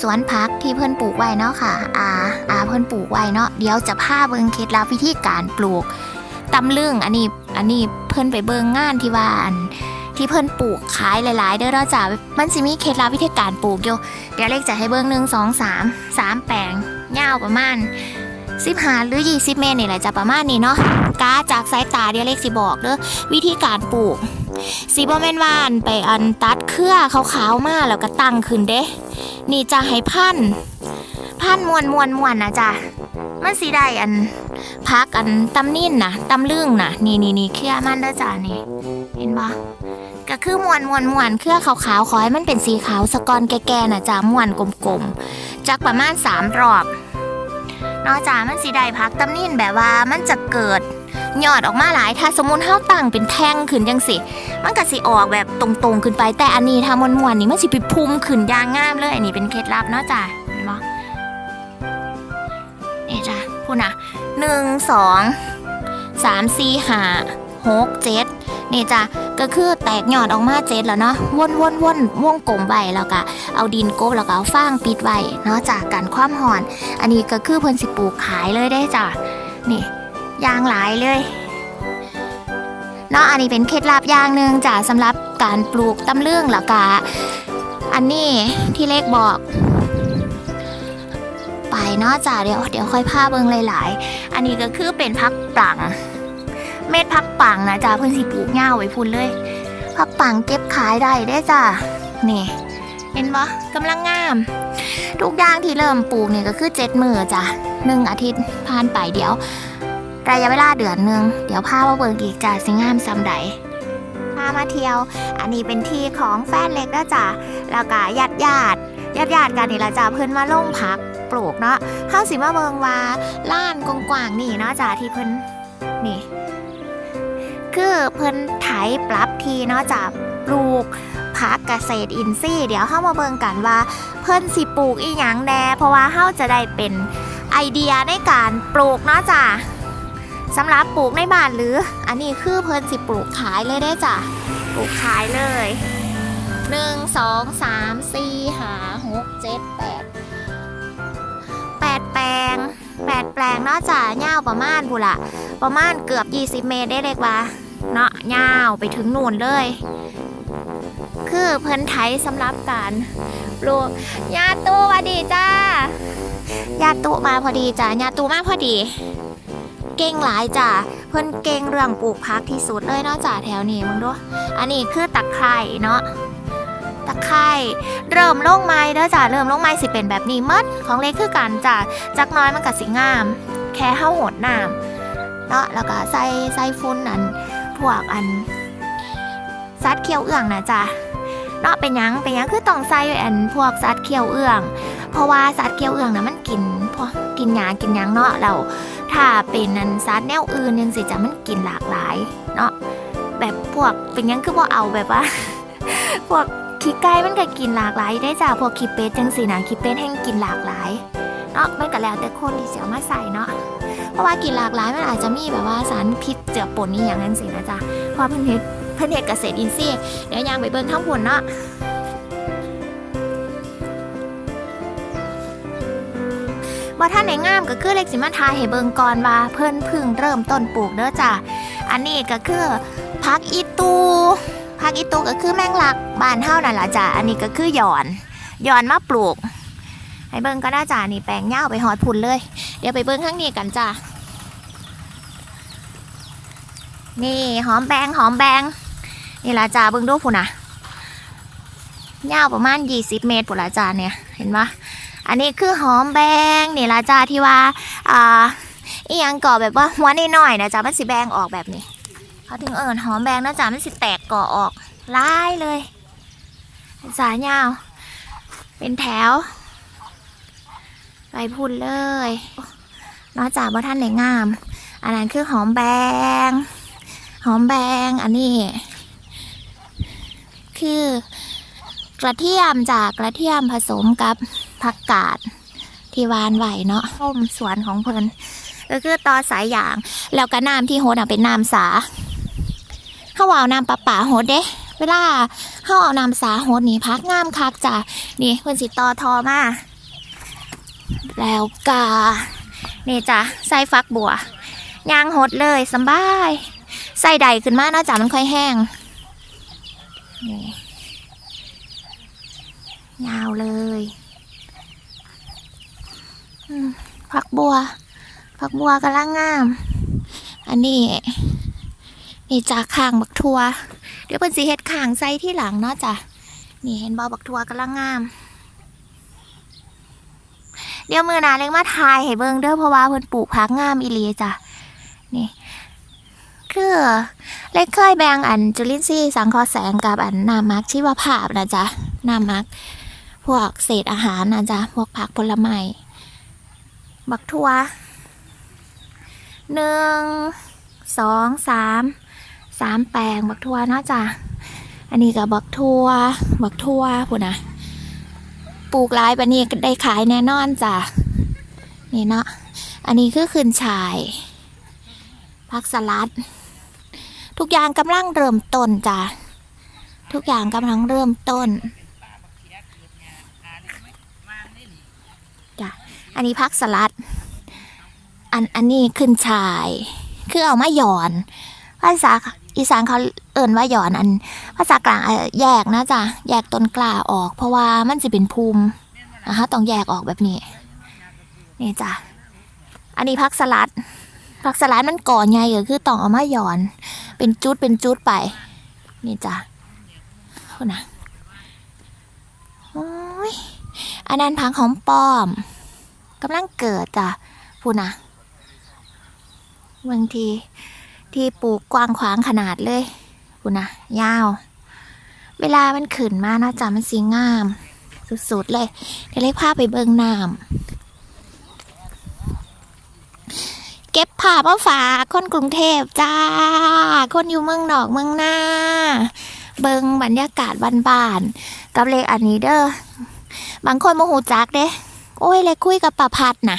สวนผักที่เพื่อนปลูกไว้เนาะค่ะอาอาเพื่อนปลูกไว้เนาะ เดี๋ยวจะพาเบิ่งเคล็ดลับวิธีการปลูกตำลึงอันนี้ อันนี้เพื่อนไปเบิ่งงานที่ว่าอันที่เพื่อนปลูกขายหลาย ๆ เด้อเนาจะมันสิมีเคล็ดลับวิธีการปลูกอยู่เดี๋ยวเลขจะให้เบิ่งหนึ่งสองสามสามแปลงยาวประมาณสิบห้าหรือยี่สิบเมตรนี่แหละจะประมาณนี้เนาะ กาจากสายตาเดี๋ยวเลขสิบอกเด้อวิธีการปลูกสีบอแมนวานไปอันตัดเครือขาวๆมาแล้วก็ตั้งขึ้นเด้ นี่จะให้พันพันมวนมวนมวนนะจ๊ะมันสีได้อันพักอันตำนิ่นนะตำลึงนะนี่นี่นี่เครือมันเด้อจ้ะนี่ เห็นปะก็คือมวนมวนมวนเครือขาวๆขอให้มันเป็นสีขาวสกอนแก่ๆนะจ๊ะมวนกลมๆจากประมาณสามรอบนอกจากมันสีได้พักตำนิ่นแบบว่ามันจะเกิด ยอดออกมาหลาย ถ้าสมมุติเฮาตั้งเป็นแท่งขึ้นจังสิ มันก็สิออกแบบตรงๆขึ้นไป แต่อันนี้ถ้ามวนๆนี่มันสิไปพุ่มขึ้นยางงามเลย อันนี้เป็นเคล็ดลับเนาะจ้ะเห็นบ่นี่จ้ะพูดนะหนึ่งสองสามสี่ห้าหกเจ็ดนี่จ้ะก็คือแตกยอดออกมาเจ็ดแล้วเนาะวนวนวนวงกลมไว้แล้วก็เอาดินกบแล้วก็เอาฟางปิดไว้เนาะจากกันความหอน อันนี้ก็คือเพิ่นสิปลูกขายเลยได้จ้ะนี่ ยางหลายเลยเนาะอันนี้เป็นเคล็ดลับอย่างหนึ่งจ้ะสำหรับการปลูกตำเรื่องหลักะอันนี้ที่เลขบอก ไปเนาะจ้ะเดี๋ยวเดี๋ยวค่อยพาเบิงหลาย ๆ อันนี้ก็คือเป็นพักปัง เม็ดพักปังนะจ้ะเพิ่นสิปลูกง่าไว้พุ่นเลย พักปังเก็บขายได้ได้จ้ะนี่ เห็นปะกำลังงาม ทุกอย่างที่เริ่มปลูกเนี่ยก็คือเจ็ดมือจ้ะหนึ่งอาทิตย์ผ่านไปเดี๋ยว ระยะเวลาเดือนหนึ่งเดี๋ยวพามาเบิ่งอีกจ้ะสิงามซำใดพามาเที่ยว อันนี้เป็นที่ของแฟนเล็กแล้วจ้ะแล้วก็ญาติญาติญาติญาติกันนี่ละจ้ะเพิ่นมาลงพักปลูกเนาะเฮาสิมาเบิ่งว่าล้านกว้างนี่เนาะจ้ะที่เพิ่นนี่ คือเพิ่นไถปรับทีเนาะจ้ะปลูกผักเกษตรอินทรีย์เดี๋ยวเฮามาเบิ่งกันว่า เพิ่นสิปลูกอีหยังแน่เพราะว่าเฮาจะได้เป็นไอเดียในการปลูกเนาะจ้ะ สำหรับปลูกในบ้านหรือ อันนี้คือเพิ่นสิปลูกขายเลยได้จ้ะ ปลูกขายเลยหนึ่งสองสามสี่ห้าหกเจ็ดแปดแปดแปลงแปดแปลงเนาะจ้ะยาวประมาณบุละประมาณเกือบ 20 เมตรได้เลยว่าเนาะยาวไปถึงนู่นเลย คือเพิ่นไถสำหรับการปลูกยาตูสวัดีจ้ายาตุมาพอดีจ้ะยาตุมาพอดี เก่งหลายจ้ะเพิ่นเก่งเรื่องปลูกพักที่สุดเลยเนาะจ้ะแถวนี้มึงดูอันนี้คือตะไคร่เนาะตะไคร่เริ่มลงไม้เด้อจ้ะเริ่มลงไม้สิเป็นแบบนี้หมดของเล็กคือกันจ้ะจักน้อยมันก็สิงาม แค่เฮาโหดน้ำเนาะแล้วก็ใส่ใส่ฟุ้นอันพวกอันซัดเคี้ยวเอื้องนะจ้ะเนาะเป็นยังเป็นยังคือต้องใส่อันพวกซัดเคี้ยวเอื้อง เพราะว่าซัดเคี้ยวเอื้องนะมันกินพวกกินหยากินยังเนาะเรา ถ้าเป็นนันซัดแนวอื่นยังสิจะมันกินหลากหลายเนาะแบบพวกเป็นยังคือพอเอาแบบว่า พวกขี้ไก่มันก็กินหลากหลายได้จ้ะพวกขี้เป็ดจังสินะขี้เป็ดแห้งกินหลากหลายเนาะมันก็แล้วแต่คนที่เสียมาใส่เนาะเพราะว่ากินหลากหลายมันอาจจะมีแบบว่าสารพิษเจือปนนี่อย่างนั้นสินะจ๊ะเพราะเพิ่นเฮ็ดเพิ่นเฮ็ดเกษตรอินทรีย์เดี๋ยวยางไปเบิ่งข้างบนเนาะ ว่าท่านไหนงามก็คือเล็กสิมาทายให้เบิงก่อนว่าเพิ่นพึ่งเริ่มต้นปลูกเด้อจ้ะอันนี้ก็คือพักอีตูพักอีตูก็คือแมงลักบ้านเฮานั่นล่ะจ้ะอันนี้ก็คือหย่อนหย่อนมาปลูก ให้เบิงก็ได้จ้ะนี่แปลงยาไปหอดพุ่นเลย เดี๋ยวไปเบิงข้างนี้กันจ้ะนี่หอมแบงหอมแบงนี่ล่ะจ้ะเบิงดูพุ่นน่ะยาประมาณ 20 เมตรพุ่นละจ้ะเนี่ยเห็นปะ อันนี้คือหอมแบงนี่ละจ้าที่ว่าอ่าอียังก่อแบบว่าหัวน้อยนะจ้ามันสิแบงออกแบบนี้เขาถึงเอิญหอมแบงนะจ้ามันสิแตกก่อออกลายเลยสายยาว เป็นแถวไปพุ่นเลยนอกจากว่าท่านไหนงาม อันนั้นคือหอมแบง หอมแบงอันนี้ คือกระเทียมจากกระเทียมผสมกับ ผักกาดที่วานไหวเนาะต้มสวนของเพิ่นก็คือตอสายยาง แล้วก็น้ำที่โฮดเป็นน้ำสาเขาวาเอาน้ำปลาป่าโฮดเด้ เวลาเฮาเอาน้ำสาโหดนี่พักงามคักจ้ะนี่เพิ่นสิต่อทอมาแล้วกานี่จ้ะใส่ฟักบัวยางหดเลยสบายใส่ใดขึ้นมาเนาะจ้ะมันค่อยแห้งนี่ยาวเลย ผักบัว ผักบัวกำลังงาม อันนี้ นี่จากข้างบักทัว เดี๋ยวเพิ่นสิเฮ็ดข้างใส่ที่หลังเนาะจ้ะ นี่เห็นบ่บักทัวกำลังงาม เดี๋ยวมือหนาเล็กมาทายให้เบิ่งเด้อเพราะว่าเพิ่นปลูกผักงามอีหลีจ้ะ นี่คือเล็กเคยแบ่งอันจุลินทรีย์สังเคราะห์แสงกับอันน้ำมักชีวภาพนะจ๊ะน้ำมักพวกเศษอาหารนะจ๊ะพวกผักผลไม้ บักทัวหนึ่งสองสามสามแปลงบักทัวเนาะจ้ะอันนี้กับบักทัวบักทัวพูดนะปลูกหลายปนนี้ได้ขายแน่นอนจ้ะนี่เนาะอันนี้คือขึ้นชายผักสลัด ทุกอย่างกำลังเริ่มต้นจ้ะทุกอย่างกำลังเริ่มต้นจ้ะ อันนี้ผักสลัด อันอันนี้ขึ้นชาย คือเอามาหย่อน ภาษาอีสานเขาเอิ่นว่าหย่อนอัน ภาษากลางแยกนะจ๊ะแยกต้นกล้าออก เพราะว่ามันจะเป็นภูมินะคะต้องแยกออกแบบนี้ นี่จ้ะอันนี้พักสลัดพักสลัดมันก่อนไงก็คือต้องเอามาหย่อน เป็นจุดเป็นจุดไป นี่จ้ะคุณนะโอ้ยอันนั้นพังหอมป้อม กำลังเกิดจ้ะพูนะบางทีที่ปลูกกว้างขวางขนาดเลยคุณนะยาว เวลามันขึ้นมาเนาะจ้ะมันสีงาม สุดๆเลยเดี๋ยวเล็กพาไปเบิงน้ำเก็บผ้ามาฝากคนกรุงเทพจ้า คนอยู่เมืองนอกเมืองหน้า เบิงบรรยากาศบ้านๆกับเลขอันนี้เด้อบางคนโมโหจักเด้ โอ้ยเล็กคุยกับป้าพัดนะ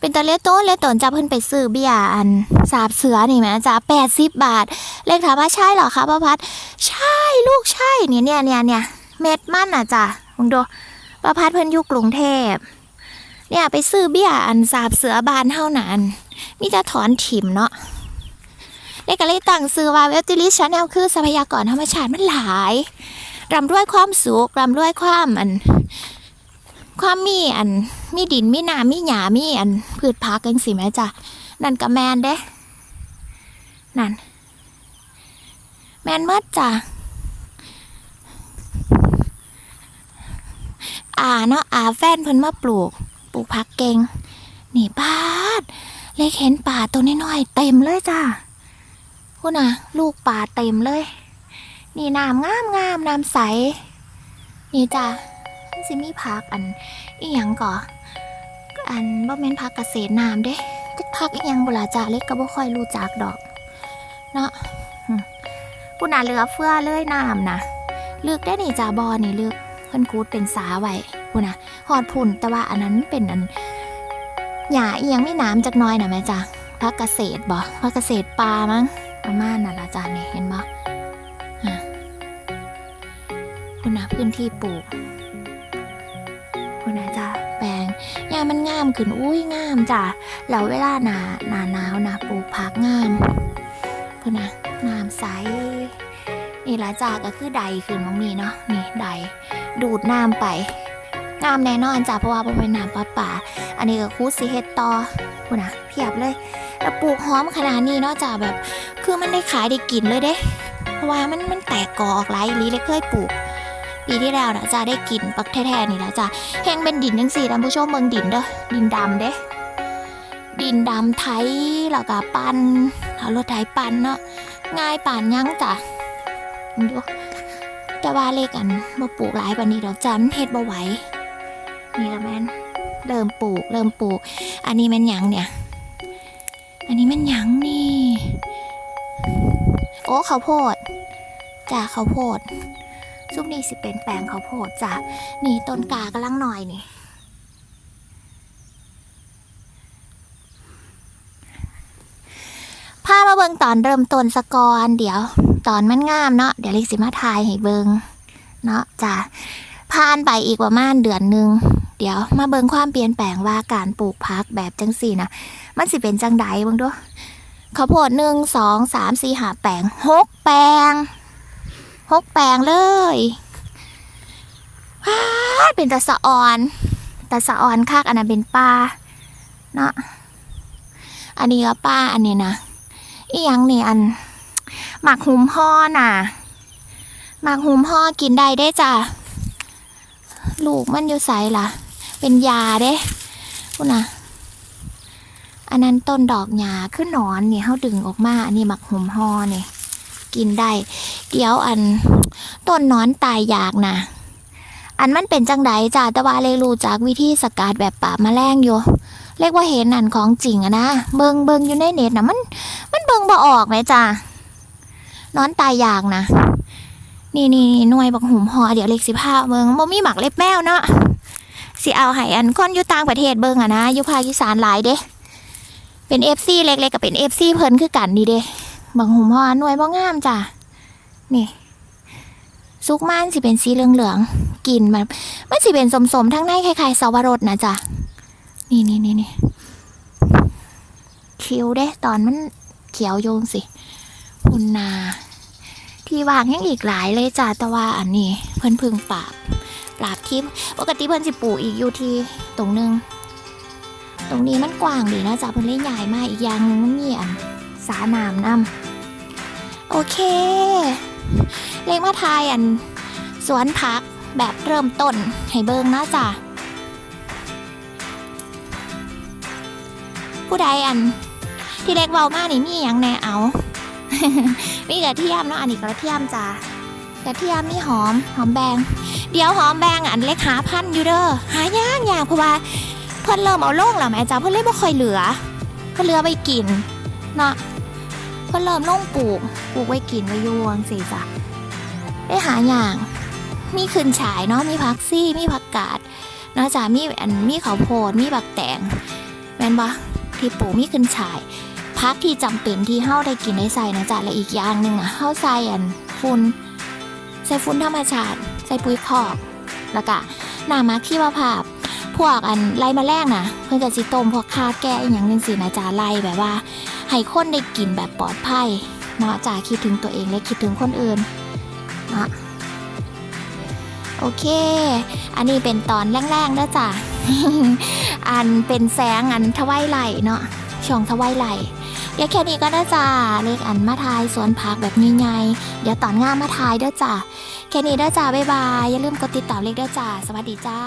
เป็นตะเล็ต้นเล็ตนจะเพิ่นไปซื้อเบียร์อันสาบเสือนี่แหมจ้าแปดสิบบาท เลขถามว่าใช่เหรอคะป้าพัด ใช่ลูกใช่เนี่ยเนี่ยเนี่ยเนี่ยเม็ดมันอะจ้ะมึงดูป้าพัดเพิ่นอยู่กรุงเทพเนี่ยไปซื้อเบียร์อันสาบเสือบานเท่านั้นมีจะถอนถิ่มเนาะเลขก็เลยตั้งซื้อว่าเวลติลิชแนลคือทรัพยากรธรรมชาติมันหลายรำด้วยความสุขรำด้วยความอัน ความมีอันมีดินมีน้ำมีหญ้ามีอันพืชพักกันสิแม่จ้ะนั่นก็แมนเด้นั่น แมนเมื่อจ้ะอาเนาะอาแฟนเพิ่นมาปลูก ปลูกพักเก่งนี่ป้าดเล็กเห็นป่าตัวน้อยๆเต็มเลยจ้ะพูดนะลูกป่าเต็มเลย นี่น้ำงามงามน้ำใส นี่จ้ะ สิมีพักอันอีหยังก่ออันบ่แม่นพักเกษตรน้ำเด้จักพักอีหยังบ่ล่ะจ้าเล็กก็บ่ค่อยรู้จักดอกเนาะหึผู้น่าเหลือเฟือเลยน้ำนะเลึกได้นี่จ้าบอนี่เลึกเพิ่นคูดเป็นสาไว้ผู้น่ะฮอดพุ่นแต่ว่าอันนั้นเป็นอันหญ้าอีหยังมีน้ำจักน้อยน่ะแม่จ้าพักเกษตรบ่พักเกษตรปลามั้งประมาณนั่นละจ้านี่เห็นบ่ฮะผู้น่ะพื้นที่ปลูก มมันงามขึ้นอุ้ยงามจ้ะแล้วเวลาหนาหนาหนาวนะปลูกผักงามคุณนะงามใสนี่ละจ้ะก็คือใดขึ้นมองนี่เนาะนี่ใดดูดน้ำไปงามแน่นอนจ้ะเพราะว่าเป็นน้ำประป่า อันนี้ก็คูสีเฮ็ดต่อคุณนะเพียบเลยแล้วปลูกหอมขนาดนี้เนาะจ้ะแบบ คือมันได้ขายได้กินเลยเด้ เพราะว่ามันมันแตกกอออกหลายลีเลยเคยปลูก ปีที่แล้วนะจ้าได้กินปักแท้ๆนี่แล้วจ้าแห้งเป็นดินจังสี่ท่านผู้ชมเมืองดินเด้อดินดำเด้ ดินดำไทยแล้วก็ปันเอารถไถปันเนาะง่ายป่านยังจ้ะดูแต่ว่าเลขอันมาปลูกหลายปานนี้ดอกจ้ามันเฮ็ดบ่ไหวนี่ละแม่นเริ่มปลูกเริ่มปลูก อันนี้แม่นหยังเนี่ย อันนี้แม่นหยังนี่ โอ้ข้าวโพดจ้าข้าวโพด ซุปนี่สิเป็นแปลงข้าวโพดจ้ะนี่ต้นกากำลังหน่อยนี่พามาเบิงตอนเริ่มต้นสกอนเดี๋ยว ตอนมันงามเนาะเดี๋ยวเล็กสิมาทายให้เบิงเนาะจ้ะผ่านไปอีกประมาณเดือนหนึ่งเดี๋ยวมาเบิงความเปลี่ยนแปลงว่าการปลูกพักแบบจังสี่นะมันสิเป็นจังใดเบิงดูข้าวโพดหนึ่งสองสามสี่หาแปลงหกแปลง หกแปลงเลยว้าเป็นตะสะออนตะสะออนคักอันนั้นเป็นปลาเนาะอันนี้ก็ป้าอันนี้นะอีหยังนี่อันหมักหุมห่อน่ะหมักหุมห่อกินได้ได้จ้ะลูกมันอยู่ใสล่ะ เป็นยาเด้คุณนะอันนั้นต้นดอกหญ้าขึ้นหนอนเนี่ยเขาดึงออกมา อันนี้หมักหุมห่อเนี่ย กินได้ เดี๋ยวอันต้นนอนตายยากนะอันมันเป็นจังไดจ้ะแต่ว่าเลรู้จากวิธีสกัดแบบป่าบแมลงอยู่เรียกว่าเห็นอันของจริงอะนะเบิงเบิงอยู่ในเน็ตนะมัน มันเบิงบ่ออกไหมจ้ะนอนตายยากนะนี่นี่นี่หน่วยบักหุมหอเดี๋ยวเล็กสิพาเบิงบ่มีหมักเล็บแมวเนาะสิเอาให้อันคนอยู่ต่างประเทศเบิงอะนะอยู่ภาคอีสานหลายเด้เป็นเอฟซีเล็กๆกับเป็นเอฟซีเพิ่นคือกันดีเด้ บักหุมหอหน่วยบ่งามจ้ะนี่สุกมันสิเป็นสีเหลืองๆกลิ่นมันมันสิเป็นสมๆทั้งในคล้ายๆสวรสนะจ้ะนี่นี่นี่นี่คิวเด้ตอนมันเขียวโยงสิพุนนา ที่วางยังอีกหลายเลยจ้าแต่ว่าอันนี้ เพิ่นพึ่งปราบปราบที่ปกติเพิ่นสิปลูกอีกอยู่ที่ตรงนึง ตรงนี้มันกว้างดีนะจ้าเพิ่นเลยใหญ่มากอีกอย่างหนึ่งมันมีอัน สาน้ำนำโอเค เลขมาทายอัน สวนพักแบบเริ่มต้นให้เบิงนะจ้าผู้ใดอัน ที่เล็กเบามากนี่มีอย่างแน่เอา มีกระเทียมเนาะอันนี้กระเทียมจ้ากระเทียมมีหอมหอมแบง เดี๋ยวหอมแบงอันเล็กหาพันอยู่เด้อหายากยากเพราะว่าเพิ่นเริ่มเอาลงแล้วแม่จ้าเพิ่นเลยบ่ค่อยเหลือเพิ่นเหลือไปกินเนาะ พิ่นเริ่มลงปลูก ปลูกไว้กินไว้ยวงสิจ้ะได้หาอย่าง มีขึ้นฉายเนาะ มีผักซี่ มีผักกาดเนาะจ้ะมีอันมีข้าวโพด มีบักแตงแม่นบ่ที่ปลูกมีขึ้นฉายพักที่จำเป็นที่เฮาได้กินได้ใส่นะจ๊ะและอีกอย่างหนึ่งอะเฮาใส่อันฝุ่นใส่ฝุ่นธรรมชาติ ใส่ปุ๋ยคอกแล้วก็น้ำมักขี้มะพร้าวพวกอันไล่มาแรงนะเพิ่นก็สิต้มพวกคาแก้อย่างจังซี่นะจ๊ะไล่แบบว่า ให้คนได้กินแบบปลอดภัยเนาะจ้ะคิดถึงตัวเองและคิดถึงคนอื่นเนาะโอเค อันนี้เป็นตอนแรกๆนะจ๊ะอันเป็นแสงอันทวายไหลเนาะช่องทวายไหลเดี๋ยวแค่นี้ก็ได้จ้าเลขอันมาทายสวนผักแบบง่ายๆเดี๋ยวตอนง่ามมาทายเด้อจ้าแค่นี้เด้อจ้าบ๊ายบาย อย่าลืมกดติดตามเลขเด้อจ้าสวัสดีจ้า